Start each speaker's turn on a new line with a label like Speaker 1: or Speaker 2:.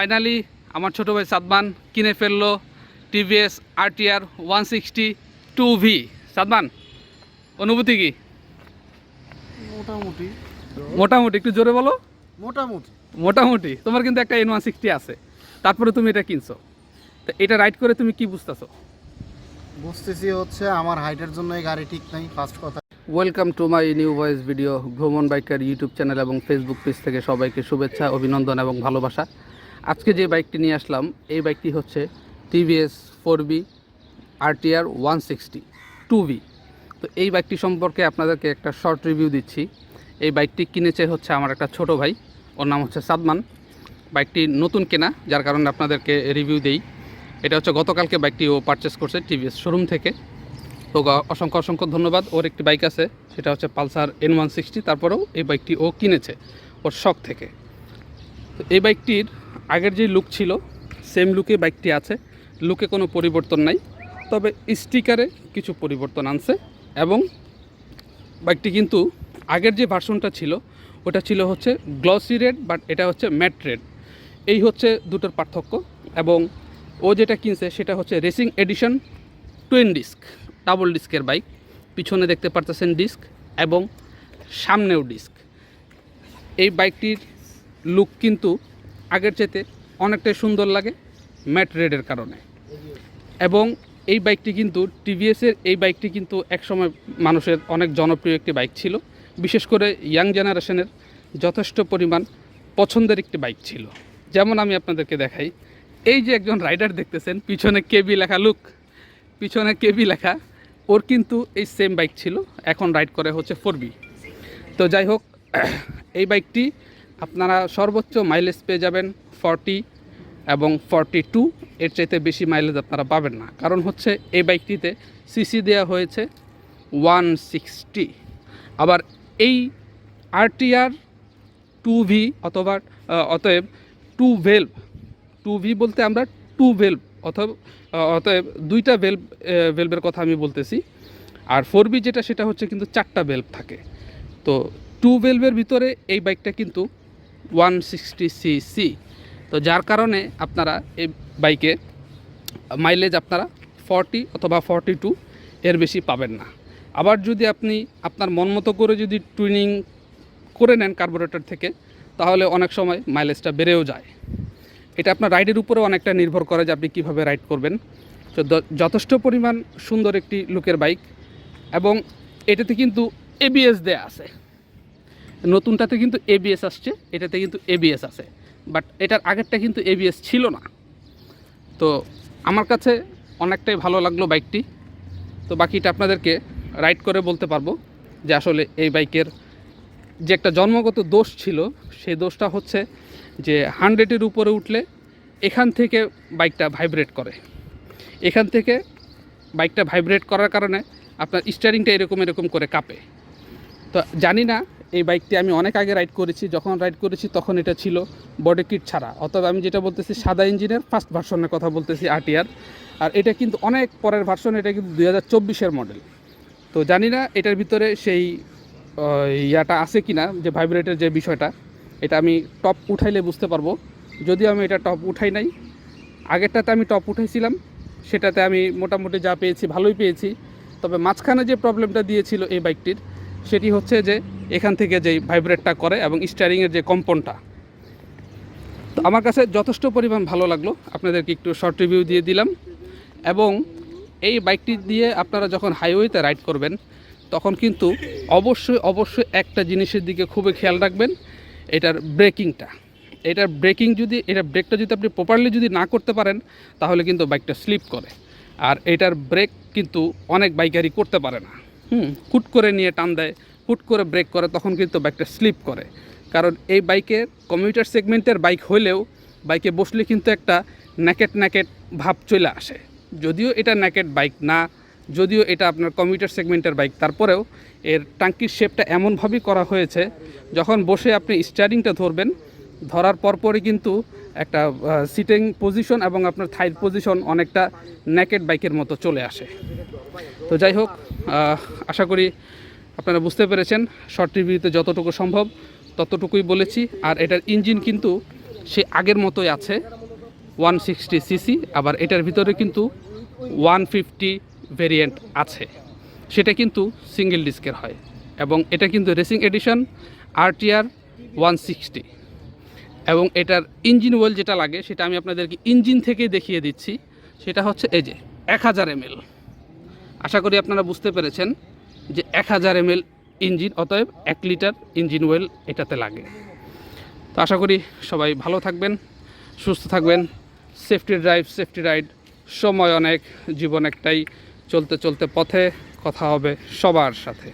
Speaker 1: Finally আমার ছোটো ভাই সাদমান কিনে ফেলল TVS RTR one sixty two V Sadman অনুভূতি কি?
Speaker 2: মোটামুটি।
Speaker 1: মোটামুটি একটু জোরে বলো।
Speaker 2: মোটামুটি।
Speaker 1: মোটামুটি তোমার কিন্তু একটা এন ওয়ান সিক্সটি আছে। তারপরে তুমি এটা কিনছো। তো এটা রাইড করে তুমি কি বুঝতেছো?
Speaker 2: বুঝতেছি হচ্ছে আমার হাইটের জন্য এই গাড়ি ঠিক নাই ফার্স্ট কথা।
Speaker 1: Welcome to my new voice video ভ্রমণ বাইকার ইউটিউব চ্যানেল এবং ফেসবুক পেজ থেকে সবাইকে শুভেচ্ছা অভিনন্দন এবং ভালোবাসা। আজকে যে বাইকটি নিয়ে আসলাম, এই বাইকটি হচ্ছে TVS four V RTR one sixty two V. তো এই বাইকটি সম্পর্কে আপনাদেরকে একটা শর্ট রিভিউ দিচ্ছি। এই বাইকটি কিনেছে হচ্ছে আমার একটা ছোট ভাই, ওর নাম হচ্ছে সাদমান। বাইকটি নতুন কেনা, যার কারণে আপনাদেরকে রিভিউ দেই। এটা হচ্ছে গতকালকে বাইকটি ও পারচেস করছে টিভিএস শোরুম থেকে। তো অসংখ্য অসংখ্য ধন্যবাদ। ওর একটি বাইক আছে, সেটা হচ্ছে পালসার এন ওয়ান সিক্সটি তারপরেও এই বাইকটি ও কিনেছে ওর শখ থেকে। তো এই বাইকটির আগের যে লুক ছিল সেম লুকে বাইকটি আছে। লুকে কোনো পরিবর্তন নাই। তবে স্টিকারে কিছু পরিবর্তন আনছে এবং বাইকটি কিন্তু আগের যে ভার্সনটা ছিল, ওটা ছিল হচ্ছে গ্লসি রেড বাট এটা হচ্ছে ম্যাট রেড এই হচ্ছে দুটোর পার্থক্য এবং ও যেটা কিনছে, সেটা হচ্ছে racing edition twin disc double ডিস্কের বাইক পিছনে দেখতে পারতেছেন ডিস্ক এবং সামনেও ডিস্ক এই বাইকটির লুক কিন্তু আগের চাইতে অনেকটাই সুন্দর লাগে ম্যাট রেডের কারণে। এবং এই বাইকটি কিন্তু টিভিএসের এই বাইকটি কিন্তু একসময় মানুষের অনেক জনপ্রিয় একটি বাইক ছিল। বিশেষ করে ইয়াং জেনারেশনের যথেষ্ট পরিমাণ পছন্দের একটি বাইক ছিল। যেমন আমি আপনাদেরকে দেখাই, এই যে একজন রাইডার দেখতেছেন, পিছনে কেবি লেখা, লুক, পিছনে কেবি লেখা, ওর কিন্তু এই সেম বাইক ছিল, এখন রাইড করে হচ্ছে ফোর তো যাই হোক, এই বাইকটি আপনারা সর্বোচ্চ মাইলেজ পেয়ে যাবেন ফর্টি এবং ফর্টি টু এর চাইতে বেশি মাইলেজ আপনারা পাবেন না। কারণ হচ্ছে এই বাইকটিতে সিসি দেওয়া হয়েছে ওয়ান সিক্সটি আবার এই আরটিআর টু ভি অথবা অতএব টু ভেলভ টু ভি বলতে আমরা টু ভেলভ অথবা অতএব দুইটা ভেলভ ভেলভের কথা আমি বলতেছি। আর ফোর বি যেটা, সেটা হচ্ছে কিন্তু চারটা ভেলভ থাকে। তো টু ভেলভের ভিতরে এই বাইকটা কিন্তু ওয়ান সিক্সটি তো যার কারণে আপনারা এই বাইকে মাইলেজ আপনারা ফর্টি অথবা ফর্টি টু এর বেশি পাবেন না। আবার যদি আপনি আপনার মন মতো করে যদি টুইনিং করে নেন কার্বোরেটর থেকে, তাহলে অনেক সময় মাইলেজটা বেড়েও যায়। এটা আপনার রাইডের উপরেও অনেকটা নির্ভর করে যে আপনি কীভাবে রাইড করবেন। তো যথেষ্ট পরিমাণ সুন্দর একটি লুকের বাইক এবং এটাতে কিন্তু এবিএস দেয়া আছে। নতুনটাতে কিন্তু এবিএস আসছে, এটাতে কিন্তু এবিএস আছে। বাট এটার আগেরটা কিন্তু এবিএস ছিল না। তো আমার কাছে অনেকটাই ভালো লাগল বাইকটি। তো বাকিটা আপনাদেরকে রাইড করে বলতে পারব যে আসলে এই বাইকের যে একটা জন্মগত দোষ ছিল, সেই দোষটা হচ্ছে যে হান্ড্রেডের উপরে উঠলে এখান থেকে বাইকটা ভাইব্রেট করে। এখান থেকে বাইকটা ভাইব্রেট করার কারণে আপনার স্টারিংটা এরকম এরকম করে কাঁপে। তো জানি না এই বাইকটি আমি অনেক আগে রাইড করেছি, যখন রাইড করেছি তখন এটা ছিল বডি কিট ছাড়া। অর্থাৎ আমি যেটা বলতেছি সাদা ইঞ্জিনের ফার্স্ট ভার্সনের কথা বলতেছি আরটিআর আর এটা কিন্তু অনেক পরের ভার্সন এটা কিন্তু দুই হাজার চব্বিশের মডেল তো জানি না এটার ভিতরে সেই ইয়াটা আছে কি না যে ভাইব্রেটের যে বিষয়টা, এটা আমি টপ উঠাইলে বুঝতে পারব। যদিও আমি এটা টপ উঠাই নাই, আগেরটাতে আমি টপ উঠাইছিলাম, সেটাতে আমি মোটামুটি যা পেয়েছি ভালোই পেয়েছি। তবে মাঝখানে যে প্রবলেমটা দিয়েছিল এই বাইকটির সেটি হচ্ছে যে এখান থেকে যেই ভাইব্রেটটা করে এবং স্টারিংয়ের যে কম্পনটা তো আমার কাছে যথেষ্ট পরিমাণ ভালো লাগল। আপনাদেরকে একটু শর্ট রিভিউ দিয়ে দিলাম। এবং এই বাইকটি দিয়ে আপনারা যখন হাইওয়েতে রাইড করবেন, তখন কিন্তু অবশ্যই অবশ্যই একটা জিনিসের দিকে খুবই খেয়াল রাখবেন, এটার ব্রেকিংটা এটার ব্রেকিং যদি এটা ব্রেকটা যদি আপনি প্রপারলি যদি না করতে পারেন, তাহলে কিন্তু বাইকটা স্লিপ করে। আর এটার ব্রেক কিন্তু অনেক বাইকারই করতে পারে না। হুম, হুট করে নিয়ে টান দেয়, হুট করে ব্রেক করে, তখন কিন্তু বাইকটা স্লিপ করে। কারণ এই বাইকের কমিউটার সেগমেন্টের বাইক হলেও বাইকে বসলে কিন্তু একটা ন্যাকেট ন্যাকেট ভাব চলে আসে। যদিও এটা ন্যাকেট বাইক না, যদিও এটা আপনার কমিউটার সেগমেন্টের বাইক তারপরেও এর টাঙ্কির শেপটা এমনভাবেই করা হয়েছে, যখন বসে আপনি স্টারিংটা ধরবেন, ধরার পরপরই কিন্তু একটা সিটিং পজিশন এবং আপনার থাইড পজিশন অনেকটা ন্যাকেট বাইকের মতো চলে আসে। তো যাই হোক আশা করি আপনারা বুঝতে পেরেছেন। শর্ট রিভিউতে যতটুকু সম্ভব, ততটুকুই বলেছি। আর এটার ইঞ্জিন কিন্তু সে আগের মতোই আছে ওয়ান সিক্সটি সিসি আবার এটার ভিতরে কিন্তু ওয়ান ফিফটি ভেরিয়েন্ট আছে। সেটা কিন্তু সিঙ্গেল ডিস্কের হয় এবং এটা কিন্তু racing edition RTR one sixty এবং এটার ইঞ্জিন ওয়েল যেটা লাগে, সেটা আমি আপনাদেরকে ইঞ্জিন থেকে দেখিয়ে দিচ্ছি। সেটা হচ্ছে এই যে, এক হাজার এমএল আশা করি আপনারা বুঝতে পেরেছেন যে এক হাজার এমএল ইঞ্জিন, অতএব এক লিটার ইঞ্জিন ওয়েল এটাতে লাগে। তো আশা করি সবাই ভালো থাকবেন, সুস্থ থাকবেন। সেফটি ড্রাইভ সেফটি রাইড সময় অনেক, জীবন একটাই, চলতে চলতে পথে কথা হবে সবার সাথে।